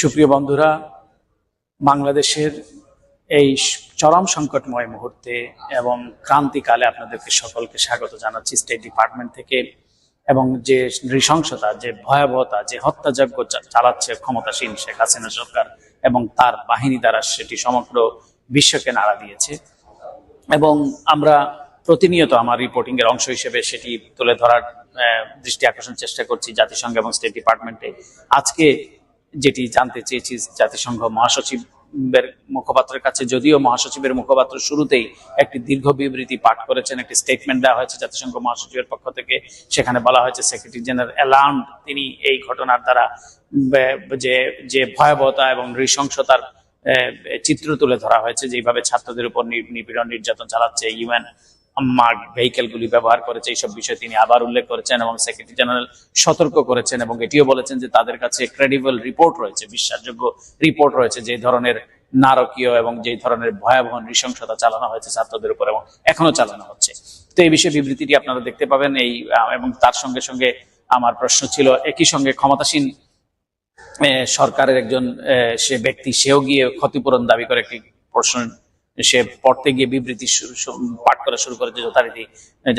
সুপ্রিয় বন্ধুরা, বাংলাদেশের এই চরম সংকটময় মুহূর্তে এবং ক্রান্তিকালে আপনাদেরকে সকলকে স্বাগত জানাচ্ছি স্টেট ডিপার্টমেন্ট থেকে এবং যে নৃশংসতা, যে ভয়াবহতা, যে হত্যাযজ্ঞ চালাচ্ছে ক্ষমতাসীন শেখ হাসিনা সরকার এবং তার বাহিনী দ্বারা সেটি সমগ্র বিশ্বকে নাড়া দিয়েছে এবং আমরা প্রতিনিয়ত আমার রিপোর্টিং এর অংশ হিসেবে সেটি তুলে ধরার দৃষ্টি আকর্ষণ চেষ্টা করছি জাতিসংঘ এবং স্টেট ডিপার্টমেন্টে আজকে যেটি জানতে চেয়েছি জাতিসংঘ মহাসচিবের মুখপাত্রের কাছে, যদিও মহাসচিবের মুখপাত্র শুরুতেই একটি দীর্ঘ বিবৃতি পাঠ করেছেন, একটি স্টেটমেন্ট দেওয়া হয়েছে জাতিসংঘ মহাসচিবের পক্ষ থেকে। সেখানে বলা হয়েছে সেক্রেটারি জেনারেল অ্যালাউন্ড তিনি এই ঘটনার দ্বারা যে যে ভয়াবহতা এবং নৃশংসতার চিত্র তুলে ধরা হয়েছে যেভাবে ছাত্রদের উপর নিপীড়ন নির্যাতন চালাচ্ছে ইউএন। মার্ক ভেহিকেলগুলি ব্যবহার করেছে, এইসব বিষয়ে তিনি আবার উল্লেখ করেছেন এবং সেক্রেটারি জেনারেল সতর্ক করেছেন এবং এটিও বলেছেন যে তাদের কাছে ক্রেডিবল রিপোর্ট রয়েছে, বিশ্বাসযোগ্য রিপোর্ট রয়েছে যে ধরনের নারকীয় এবং যে ধরনের ভয়াবহ নৃশংসতা চালানো হয়েছে ছাত্রদের উপর এবং এখনও চালানো হচ্ছে। তো এই বিষয়ে বিবৃতিটি আপনারা দেখতে পাবেন, এই এবং তার সঙ্গে সঙ্গে আমার প্রশ্ন ছিল, একই সঙ্গে ক্ষমতাসীন সরকারের একজন সে ব্যক্তি, সেও গিয়ে ক্ষতিপূরণ দাবি করে একটি প্রশ্ন সে পড়তে গিয়ে বিবৃতি পাঠ করা শুরু করেছে, যথারীতি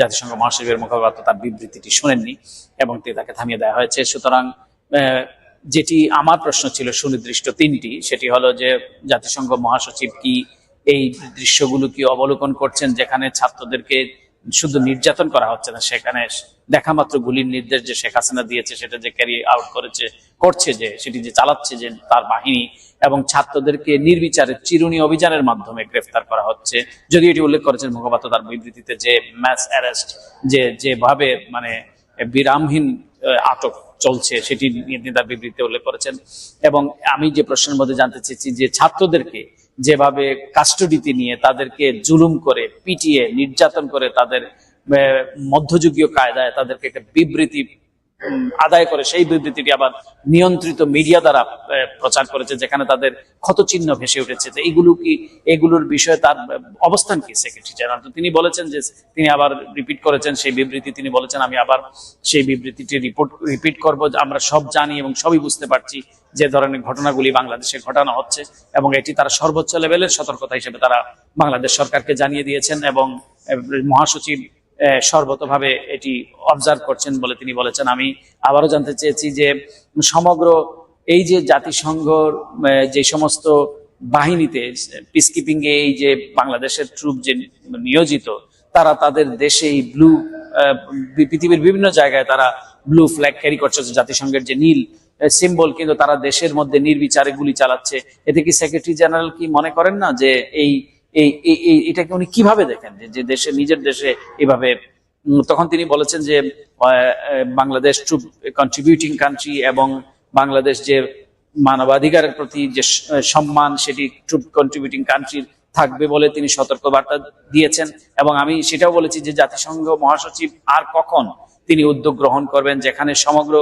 জাতিসংঘ মহাসচিবের মুখপাত্র তার বিবৃতিটি শোনেননি এবং তাকে থামিয়ে দেওয়া হয়েছে। সুতরাং যেটি আমার প্রশ্ন ছিল সুনির্দিষ্ট তিনটি, সেটি হলো যে জাতিসংঘ মহাসচিব কি এই দৃশ্যগুলো কি অবলোকন করছেন, যেখানে ছাত্রদেরকে শুধু নির্যাতন করা হচ্ছে না, সেখানে দেখা মাত্র গুলির নির্দেশ যে শেখ হাসিনা দিয়েছে, সেটা যে ক্যারি আউট করেছে, করছে যে, সেটি যে চালাচ্ছে যে তার বাহিনী এবং ছাত্রদেরকে নির্বিচারে চিরুনি অভিযানের মাধ্যমে গ্রেফতার করা হচ্ছে। যদি এটি উল্লেখ করেছেন মুখপাত্র তার বিবৃতিতে যে ম্যাস অ্যারেস্ট যে, যেভাবে মানে বিরামহীন আটক চলছে, সেটি নিয়ে তার বিবৃতিতে উল্লেখ করেছেন। এবং আমি যে প্রশ্নের মধ্যে জানতে চেয়েছি যে ছাত্রদেরকে যেভাবে কাস্টডিতে নিয়ে তাদেরকে জুলুম করে, পিটিয়ে, নির্যাতন করে তাদের মধ্যযুগীয় কায়দায় তাদেরকে একটা বিবৃতি আদায় করে, সেই বিবৃতিটি আবার নিয়ন্ত্রিত মিডিয়া দ্বারা প্রচার করেছে, যেখানে তাদের ক্ষতচিহ্ন ভেসে উঠেছে। তো এইগুলো কি, এগুলোর বিষয়ে তার অবস্থান কি সেক্রেটারি জেনারেল তো তিনি বলেছেন যে, তিনি আবার রিপিট করেছেন সেই বিবৃতি, তিনি বলেছেন, আমি আবার সেই বিবৃতিটি রিপোর্ট রিপিট করব, আমরা সব জানি এবং সবই বুঝতে পারছি। যে ধরনের ঘটনাগুলি বাংলাদেশে ঘটানো হচ্ছে এবং এটি তারা সর্বোচ্চ লেভেলের সতর্কতা হিসেবে তারা বাংলাদেশ সরকারকে জানিয়ে দিয়েছেন এবং মহাসচিব সর্বতভাবে এটি অবজার্ভ করছেন বলে তিনি বলেছেন। আমি আবারও জানতে চেয়েছি যে সমগ্র এই যে জাতিসংঘর যে সমস্ত বাহিনীতে পিস কিপিং এ এই যে বাংলাদেশের ট্রুপ যে নিয়োজিত, তারা তাদের দেশে এই ব্লু পৃথিবীর বিভিন্ন জায়গায় তারা ব্লু ফ্ল্যাগ ক্যারি করছে জাতিসংঘের যে নীল সিম্বল কিন্তু তারা দেশের মধ্যে নির্বিচারে গুলি চালাচ্ছে। এতে কি সেক্রেটারি জেনারেল কি মনে করেন না যে এই এটাকে উনি কীভাবে দেখেন? যে- দেশে, নিজের দেশে এভাবে তখন তিনি বলেছেন যে বাংলাদেশ ট্রুপ কন্ট্রিবিউটিং কান্ট্রি এবং বাংলাদেশ যে মানবাধিকারের প্রতি যে সম্মান, সেটি ট্রুপ কন্ট্রিবিউটিং কান্ট্রির থাকবে বলে তিনি সতর্কবার্তা দিয়েছেন। এবং আমি সেটাও বলেছি যে জাতিসংঘ মহাসচিব আর কখন তিনি উদ্যোগ গ্রহণ করবেন যেখানে সমগ্র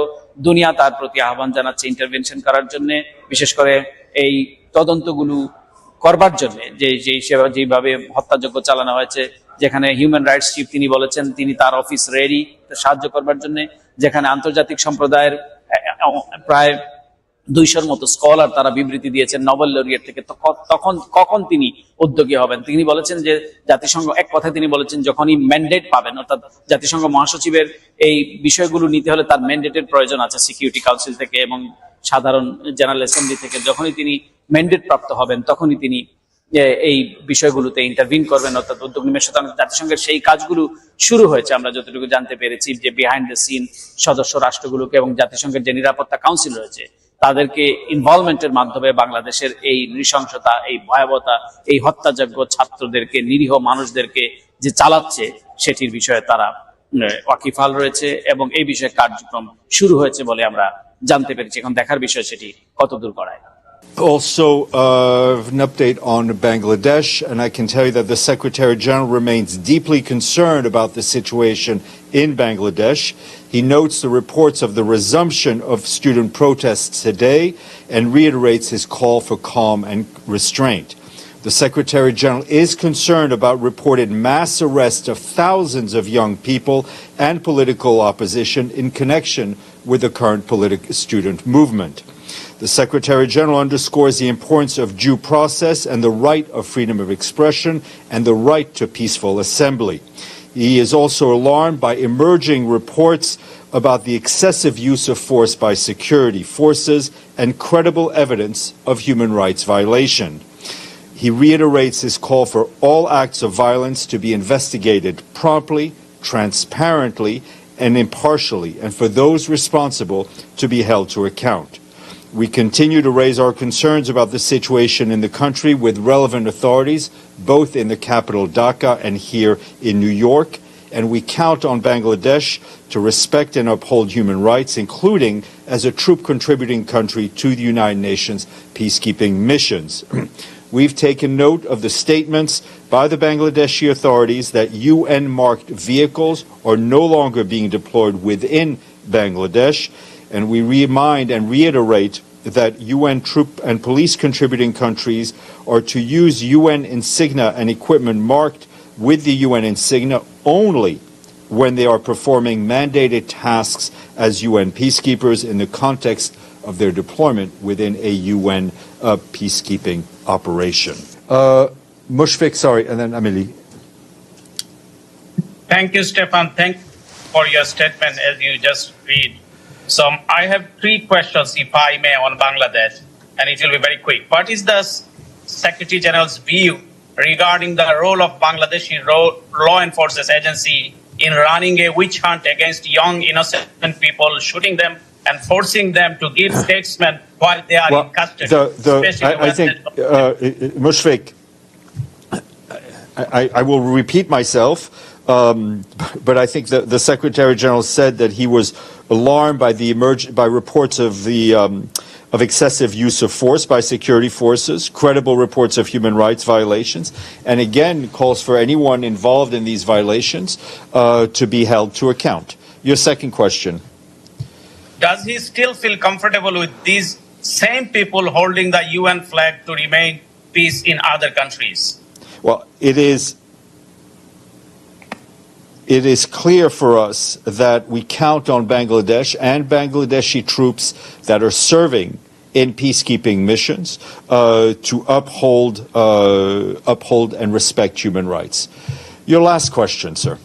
দুনিয়া তার প্রতি আহ্বান জানাচ্ছে ইন্টারভেনশন করার জন্য, বিশেষ করে এই তদন্তগুলো করবার জন্য, যে যেই সেবা, যেভাবে হত্যাযোগ্য চালানো হয়েছে, যেখানে হিউম্যান রাইটস চিফ তিনি বলেছেন, তিনি তার অফিস রেডি সাহায্য করবার জন্য, যেখানে আন্তর্জাতিক সম্প্রদায়ের প্রায় দুইশোর মতো স্কলার তারা বিবৃতি দিয়েছেন নোবেল লরিয়েট থেকে। তখন, কখন তিনি উদ্যোগী হবেন? তিনি বলেছেন যে, জাতিসংঘ, এক কথায় তিনি বলেছেন যখনই ম্যান্ডেট পাবেন, অর্থাৎ জাতিসংঘ মহাসচিবের এই বিষয়গুলো নিতে হলে তার ম্যান্ডেটের প্রয়োজন আছে সিকিউরিটি কাউন্সিল থেকে এবং সাধারণ জেনারেল অ্যাসেম্বলি থেকে। যখনই তিনি ম্যান্ডেট প্রাপ্ত হবেন, তখনই তিনি এই বিষয়গুলোতে ইন্টারভিন করবেন, অর্থাৎ উদ্যোগ নেবেন। সুতরাং জাতিসংঘের সেই কাজগুলো শুরু হয়েছে, আমরা যতটুকু জানতে পেরেছি যে বিহাইন্ড দ্য সিন সদস্য রাষ্ট্রগুলোকে এবং জাতিসংঘের যে নিরাপত্তা কাউন্সিল রয়েছে তাদেরকে ইনভলভমেন্টের মাধ্যমে বাংলাদেশের এই নৃশংসতা, এই ভয়াবহতা, এই হত্যাযজ্ঞ ছাত্রদেরকে, নিরীহ মানুষদেরকে যে চালাচ্ছে, সেটির বিষয়ে তারা ওয়াকিফাল রয়েছে এবং এই বিষয়ে কার্যক্রম শুরু হয়েছে বলে আমরা জানতে পেরেছি। এখন দেখার বিষয় সেটি কতদূর করায় Also, uh, an update on Bangladesh, and I can tell you that the Secretary General remains deeply concerned about the situation in Bangladesh. He notes the reports of the resumption of student protests today and reiterates his call for calm and restraint. The Secretary General is concerned about reported mass arrest of thousands of young people and political opposition in connection with the current politic student movement. The Secretary General underscores the importance of due process and the right of freedom of expression and the right to peaceful assembly. He is also alarmed by emerging reports about the excessive use of force by security forces and credible evidence of human rights violation. He reiterates his call for all acts of violence to be investigated promptly, transparently, and impartially, and for those responsible to be held to account. We continue to raise our concerns about the situation in the country with relevant authorities, both in the capital Dhaka and here in New York, and we count on Bangladesh to respect and uphold human rights, including as a troop contributing country to the United Nations peacekeeping missions. We've taken note of the statements by the Bangladeshi authorities that UN marked vehicles are no longer being deployed within Bangladesh, and we remind and reiterate that UN troop and police contributing countries are to use UN insignia and equipment marked with the UN insignia only when they are performing mandated tasks as UN peacekeepers in the context of their deployment within a UN uh, peacekeeping operation. Uh, Mushfik, sorry, and then Amelie. Thank you, Stefan. Thank you for your statement as you just read. So I have three questions, if I may, on Bangladesh, and it will be very quick. What is the Secretary General's view regarding the role of Bangladeshi law enforcement agency in running a witch hunt against young innocent people, shooting them and forcing them to give statements while they are in custody? the, the, I, I think, uh, Mushfik, I, I, I will repeat myself, um, but I think the, the Secretary General said that he was alarmed by the emerg- by reports of the um, of excessive use of force by security forces, credible reports of human rights violations, and again calls for anyone involved in these violations uh, to be held to account. Your second question. does he still feel comfortable with these same people holding the UN flag to remain peace in other countries? Well, it is it is clear for us that we count on Bangladesh and Bangladeshi troops that are serving in peacekeeping missions uh, to uphold uh, uphold and respect human rights. Your last question, sir.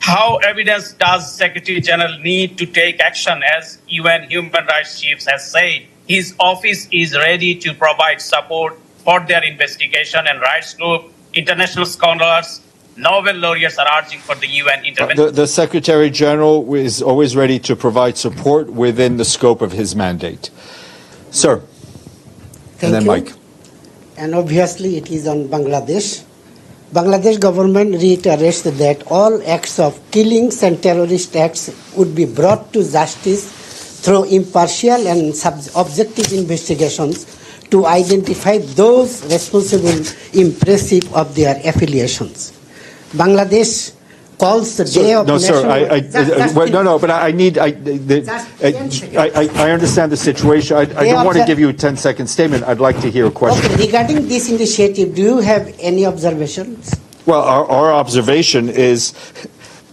How evidence does Secretary General need to take action as UN human rights chiefs has said his office is ready to provide support for their investigation and rights group, international scholars, Nobel laureates are urging for the UN uh, intervention. The, the Secretary General is always ready to provide support within the scope of his mandate. Sir, Thank and then you. Mike. And obviously, it is on Bangladesh. Bangladesh government reiterates that all acts of killings and terrorist acts would be brought to justice through impartial and sub- objective investigations to identify those responsible impressive of their affiliations. Bangladesh calls the day of no, sir. I, I, well, no, no. But I, I need. I, the, I, ten seconds. I, I- I understand the situation. I, I They don't want to observe- give you a 10 second statement. I'd like to hear a question. Okay, regarding this initiative, do you have any observations? Well, our, our observation is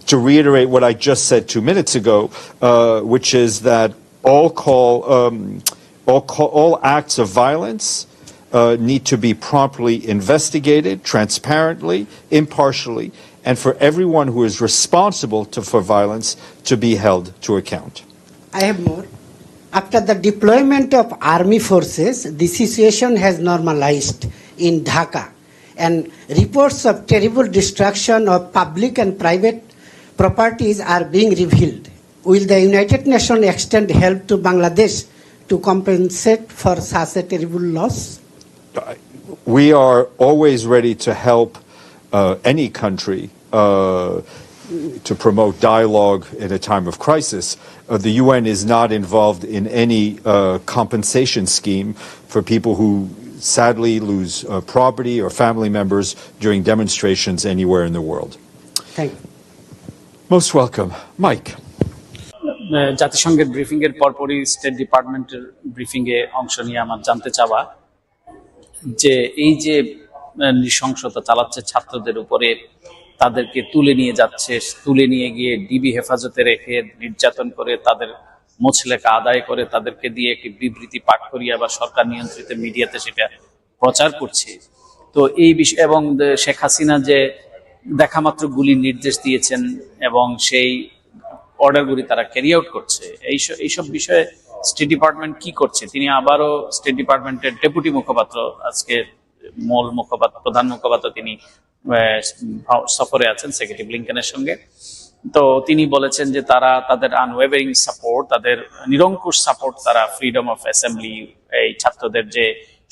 to reiterate what I just said two minutes ago, uh, which is that all call, um, all, call, all acts of violence uh, need to be promptly investigated, transparently, impartially, and for everyone who is responsible to, for violence to be held to account. I have more. After the deployment of army forces, the situation has normalized in Dhaka, and reports of terrible destruction of public and private properties are being revealed. Will the United Nations extend help to Bangladesh to compensate for such a terrible loss? we are always ready to help uh, any country uh, to promote dialogue in a time of crisis. Uh, the UN is not involved in any uh, compensation scheme for people who sadly lose uh, property or family members during demonstrations anywhere in the world. Thank you. Most welcome. Mike. আহ, জাতিসংঘের briefing এর পরপরই state ডিপার্টমেন্টের briefing এ অংশ নিয়ে আমার জানতে চাওয়া যে এই যে নৃশংসতা চালাচ্ছে ছাত্রদের উপরে, তাদেরকে তুলে নিয়ে যাচ্ছে, তুলে নিয়ে গিয়ে ডিবি হেফাজতে রেখে নির্যাতন করে তাদের মোছলেখা আদায় করে তাদেরকে দিয়ে একটি বিবৃতি পাঠ করিয়ে আবার সরকার নিয়ন্ত্রিত মিডিয়াতে সেটা প্রচার করছে। তো এই বিষয় এবং শেখ হাসিনা যে দেখামাত্র গুলির নির্দেশ দিয়েছেন এবং সেই অর্ডারগুলি তারা ক্যারি আউট করছে এইসব এইসব বিষয়ে স্টেট ডিপার্টমেন্ট কি করছে? তিনি আবারও স্টেট ডিপার্টমেন্টের ডেপুটি মুখপাত্র আজকে মূল মুখপাত্র, প্রধান মুখপাত্র তিনি সফরে আছেন সেক্রেটারি ব্লিংকেনের সঙ্গে। তো তিনি বলেছেন যে তারা তাদের আনওয়েভারিং সাপোর্ট তাদের নিরঙ্কুশ সাপোর্ট তারা ফ্রিডম অফ অ্যাসেম্বলি এই ছাত্রদের যে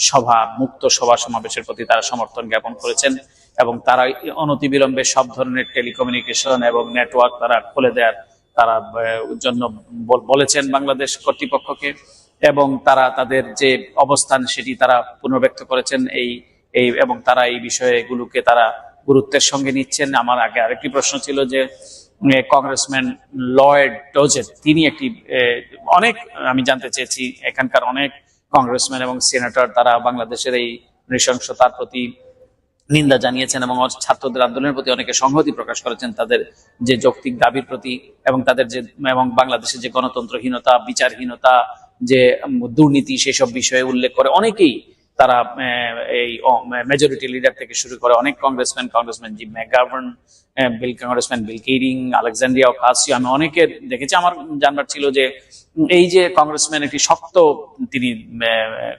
সভা, মুক্ত সভা সমাবেশের প্রতি তারা সমর্থন জ্ঞাপন করেছেন এবং তারা অনতিবিলম্বে সব ধরনের টেলিকমিউনিকেশন এবং নেটওয়ার্ক তারা খুলে দেওয়ার তারা জন্য বলেছেন বাংলাদেশ কর্তৃপক্ষকে এবং তারা তাদের যে অবস্থান সেটি তারা পুনর্ব্যক্ত করেছেন। এই এই, এবং তারা এই বিষয়গুলোকে তারা গুরুত্বের সঙ্গে নিচ্ছেন। আমার আগে আরেকটি প্রশ্ন ছিল যে কংগ্রেসম্যান লয়েড ডোজের, তিনি একটি অনেক, আমি জানতে চেয়েছি, এখানকার অনেক কংগ্রেসম্যান এবং সিনেটর তারা বাংলাদেশের এই নৃশংসতার প্রতি নিন্দা জানিয়েছেন এবং ছাত্রদের আন্দোলনের প্রতি অনেকে সংহতি প্রকাশ করেছেন তাদের যে যৌক্তিক দাবির প্রতি এবং তাদের যে, এবং বাংলাদেশের যে গণতন্ত্রহীনতা, বিচারহীনতা, যে দুর্নীতি সেসব বিষয়ে উল্লেখ করে অনেকেই তারা এই মেজরিটি লিডার থেকে শুরু করে অনেক congressman congressman G McGovern Bill congressman Bill Keating Alexandria Ocasio আমি অনেকে দেখেছি, আমার জানবার ছিল যে এই যে কংগ্রেসম্যান একটি শক্ত তিনি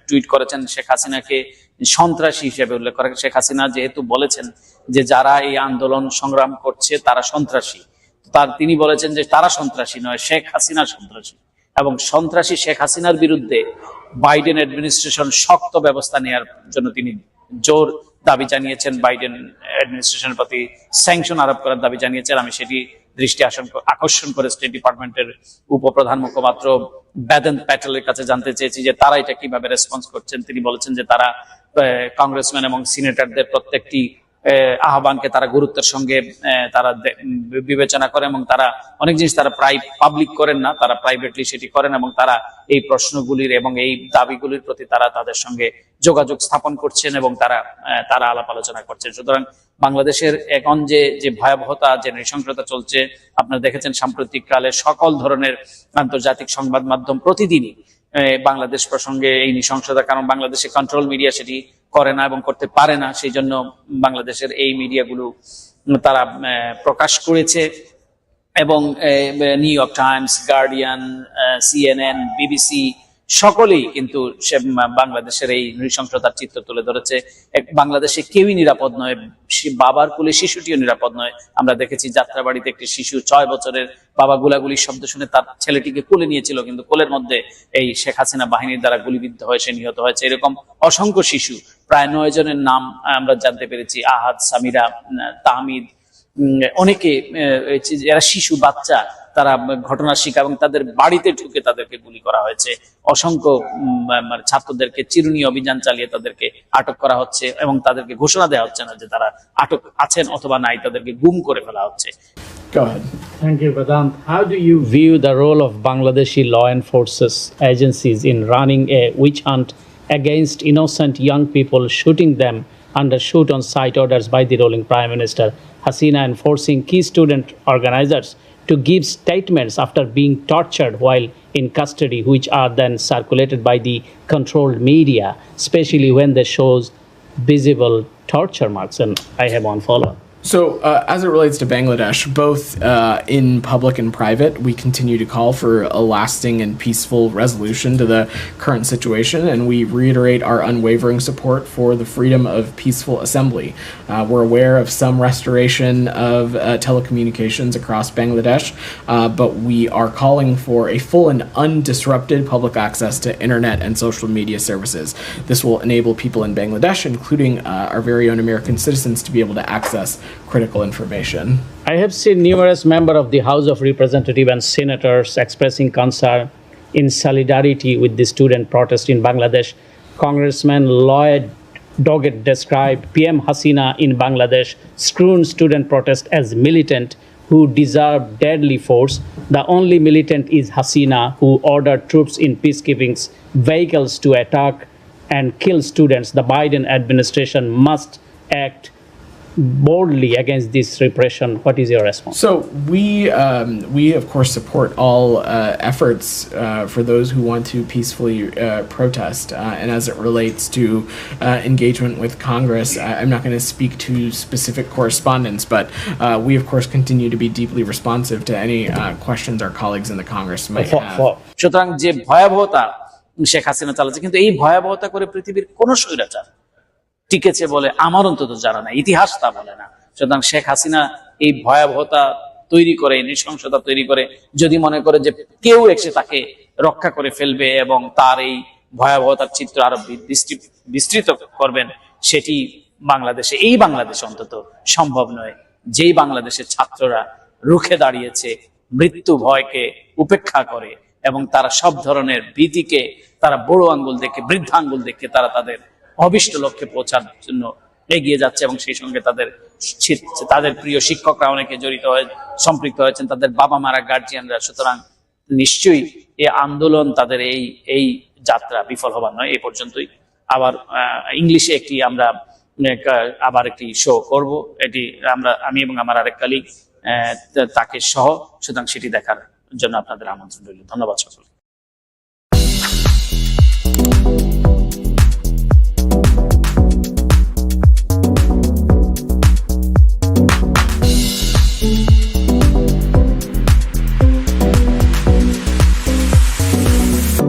টুইট করেছেন, শেখ হাসিনাকে সন্ত্রাসী হিসেবে উল্লেখ করে শেখ হাসিনা, যেহেতু বলেছেন যে যারা এই আন্দোলন সংগ্রাম করছে তারা সন্ত্রাসী। তার, তিনি বলেছেন যে তারা সন্ত্রাসী নয়, শেখ হাসিনা সন্ত্রাসী। এবং সন্ত্রাসী শেখ হাসিনার বিরুদ্ধে বাইডেন অ্যাডমিনিস্ট্রেশন শক্ত ব্যবস্থা নেওয়ার জন্য তিনি জোর দাবি জানিয়েছেন। বাইডেন অ্যাডমিনিস্ট্রেশনের প্রতি স্যাংশন আরোপ করার দাবি জানিয়েছেন। আমি সেটি দৃষ্টি আকর্ষণ করে স্টেট ডিপার্টমেন্টের উপপ্রধান মুখপাত্র বেদন প্যাটেলের কাছে জানতে চেয়েছি যে তারা এটা কীভাবে রেসপন্স করছেন। তিনি বলেছেন যে তারা কংগ্রেসম্যান এবং সিনেটরদের প্রত্যেকটি আহ্বানকে তারা গুরুত্বের সঙ্গে তারা বিবেচনা করে এবং তারা অনেক জিনিস তারা প্রায় পাবলিক করেন না, তারা প্রাইভেটলি সেটি করেন এবং তারা এই প্রশ্নগুলির এবং এই দাবিগুলির প্রতি তারা তাদের সঙ্গে যোগাযোগ স্থাপন করছেন এবং তারা তারা আলাপ আলোচনা করছেন। সুতরাং বাংলাদেশের এখন যে যে ভয়াবহতা, যে নৃশংসতা চলছে, আপনারা দেখেছেন সাম্প্রতিক কালে সকল ধরনের আন্তর্জাতিক সংবাদ মাধ্যম প্রতিদিনই বাংলাদেশ প্রসঙ্গে এই নৃশংসতা, কারণ বাংলাদেশে কন্ট্রোল মিডিয়া সেটি করে না এবং করতে পারে না, সেই জন্য বাংলাদেশের এই মিডিয়াগুলো তারা প্রকাশ করেছে। এবং New York Times Guardian CNN BBC সকলেই কিন্তু সে বাংলাদেশের এই নৃশংসতার চিত্র তুলে ধরেছে। বাংলাদেশে কেউই নিরাপদ নয় বাবার কোলে শিশুটিও নিরাপদ নয়। আমরা দেখেছি যাত্রাবাড়িতে একটি শিশু ছয় বছরের বাবা গুলাগুলির শব্দ শুনে তার ছেলেটিকে কোলে নিয়েছিল, কিন্তু কোলের মধ্যে এই শেখ হাসিনা বাহিনীর দ্বারা গুলিবিদ্ধ হয়ে সে নিহত হয়েছে। এরকম অসংখ্য শিশু, প্রায় নয় জনের নাম আমরা জানতে পেরেছি, আহাদ, সামিরা তাহমিদ অনেকে যারা শিশু, বাচ্চা তারা ঘটনা শিখা এবং তাদের বাড়িতে ঢুকে তাদেরকে গুলি করা হয়েছে। অসংখ্য মানে ছাত্রদেরকে চিরুনি অভিযান চালিয়ে তাদেরকে আটক করা হচ্ছে এবং তাদেরকে ঘোষণা দেওয়া হচ্ছে না যে তারা আটক আছেন অথবা নাই তাদেরকে গুম করে ফেলা হচ্ছে। Bangladeshi law enforces agencies in running a witch hunt against innocent young people shooting under shoot on sight orders by ruling prime minister Hasina enforcing key student organisers to give statements after being tortured while in custody, which are then circulated by the controlled media, especially when they shows visible torture marks? And I have one follow-up. So, uh, as it relates to Bangladesh, both uh, in public and private, we continue to call for a lasting and peaceful resolution to the current situation, and we reiterate our unwavering support for the freedom of peaceful assembly. Uh, we're aware of some restoration of uh, telecommunications across Bangladesh, uh, but we are calling for a full and undisrupted public access to internet and social media services. This will enable people in Bangladesh, including uh, our very own American citizens, to be able to access critical information. I have seen numerous members of the House of Representatives and senators expressing concern in solidarity with the student protest in Bangladesh. Congressman Lloyd Doggett described PM Hasina in Bangladesh screwed student protest as militant who deserve deadly force. The only militant is Hasina, who ordered troops in peacekeeping vehicles to attack and kill students. The Biden administration must act boldly against this repression. What is your response? So we um, we of course support all uh, efforts uh, for those who want to peacefully uh, protest, uh, and as it relates to uh, engagement with Congress, I- I'm not going to speak to specific correspondence, but uh, we of course continue to be deeply responsive to any uh, questions our colleagues in the Congress might For, have. for, সুতরাং যে ভয়াবহতা শেখ হাসিনা চালাচ্ছে কিন্তু এই ভয়াবহতা করে পৃথিবীর কোন স্বৈরাচার টিকেছে বলে আমার অন্তত জানা নাই, ইতিহাস তা বলে না। সুতরাং শেখ হাসিনা এই ভয়াবহতা তৈরি করে নৃশংসতা তৈরি করে, যদি মনে করে যে কেউ এসে তাকে রক্ষা করে ফেলবে এবং তার এই ভয়াবহতার চিত্র আরও বিস্তৃত করবেন, সেটি বাংলাদেশে, এই বাংলাদেশ অন্তত সম্ভব নয়। যেই বাংলাদেশের ছাত্ররা রুখে দাঁড়িয়েছে, মৃত্যু ভয়কে উপেক্ষা করে এবং তারা সব ধরনের ভীতিকে, তারা বড় আঙ্গুল দেখে, বৃদ্ধ আঙ্গুল দেখে তারা তাদের অভিষ্ট লক্ষ্যে পৌঁছার জন্য এগিয়ে যাচ্ছে এবং সেই সঙ্গে তাদের তাদের প্রিয় শিক্ষকরা অনেকে জড়িত হয়ে সম্পৃক্ত হয়েছেন, তাদের বাবা মারা গার্জিয়ানরা সুতরাং নিশ্চয়ই এই আন্দোলন তাদের এই এই যাত্রা বিফল হবার নয় এই পর্যন্তই। আবার ইংলিশে একটি আমরা আবার একটি শো করব। এটি আমরা, আমি এবং আমার আরেক কালিগ তাকে সহ, সুতরাং সেটি দেখার জন্য আপনাদের আমন্ত্রণ রইল। ধন্যবাদ সকলকে।